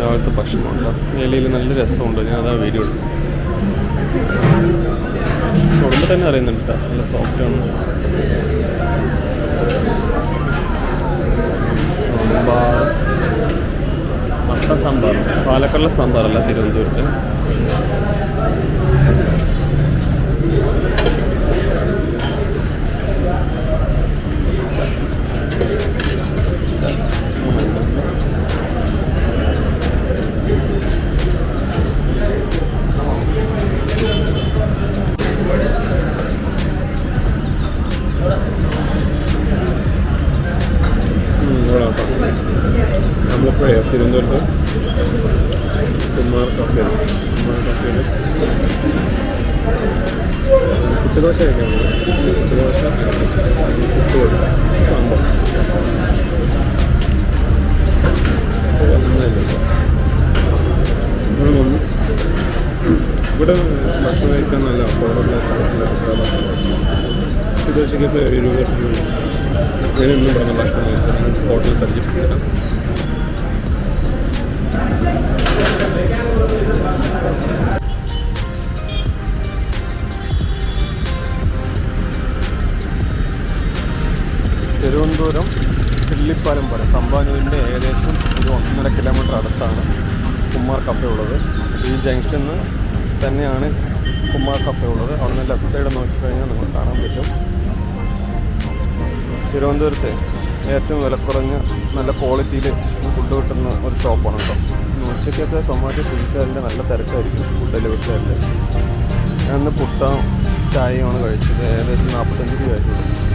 രാവിലത്തെ ഭക്ഷണമുണ്ട്. ഇലയിൽ നല്ല രസമുണ്ട്. ഞാൻ അതാ വീഡിയോ എടുത്തു തൊടുമ്പോൾ തന്നെ അറിയുന്നുണ്ട് കേട്ടോ. നല്ല സോഫ്റ്റാണ് സാമ്പാർ. മട്ട സാമ്പാർ. പാലക്കാടുള്ള സാമ്പാറല്ല തിരുവനന്തപുരത്ത്. തിരുവനന്തപുരത്ത് കുമാർ കഫേ കുമാർ കഫേയിൽ കുട്ടുദോശ കഴിക്കാൻ കുട്ടുദോശ കുട്ടുകറി സാമ്പാർ. ഇവിടെ ഭക്ഷണം കഴിക്കാൻ നല്ല അഫോർഡബിൾ കുട്ടുദോശയ്ക്ക് രൂപ ഞാനെന്നും പറഞ്ഞ ഭക്ഷണം കഴിക്കാൻ ഹോട്ടലിൽ പരിചയപ്പെടുത്തരാം തിരുവനന്തപുരം ചില്ലിപ്പാലം വരെ. തമ്പാനൂരിന്റെ ഏകദേശം ഒരു ഒന്നര കിലോമീറ്റർ അടുത്താണ് കുമാർ കഫേ ഉള്ളത്. ഈ ജംഗ്ഷനിൽ തന്നെയാണ് കുമാർ കഫേ ഉള്ളത്. അവിടുന്ന് ലെഫ്റ്റ് സൈഡ് നോക്കിക്കഴിഞ്ഞാൽ നമുക്ക് കാണാൻ പറ്റും. തിരുവനന്തപുരത്ത് ഏറ്റവും വില കുറഞ്ഞ നല്ല ക്വാളിറ്റിയിൽ ഫുഡ് കിട്ടുന്ന ഒരു ഷോപ്പാണ് കേട്ടോ. ഉച്ചയ്ക്കത്തെ സൊമാറ്റോ സ്വിഗ്ഗിക്കാരിന്റെ നല്ല തിരക്കായിരിക്കും ഫുഡ് ഡെലിവറിക്കാരുടെ ഞാൻ പുട്ട ചായയാണ് കഴിച്ചത്. ഏകദേശം നാൽപ്പത്തഞ്ച് രൂപ ആയിട്ടുള്ളൂ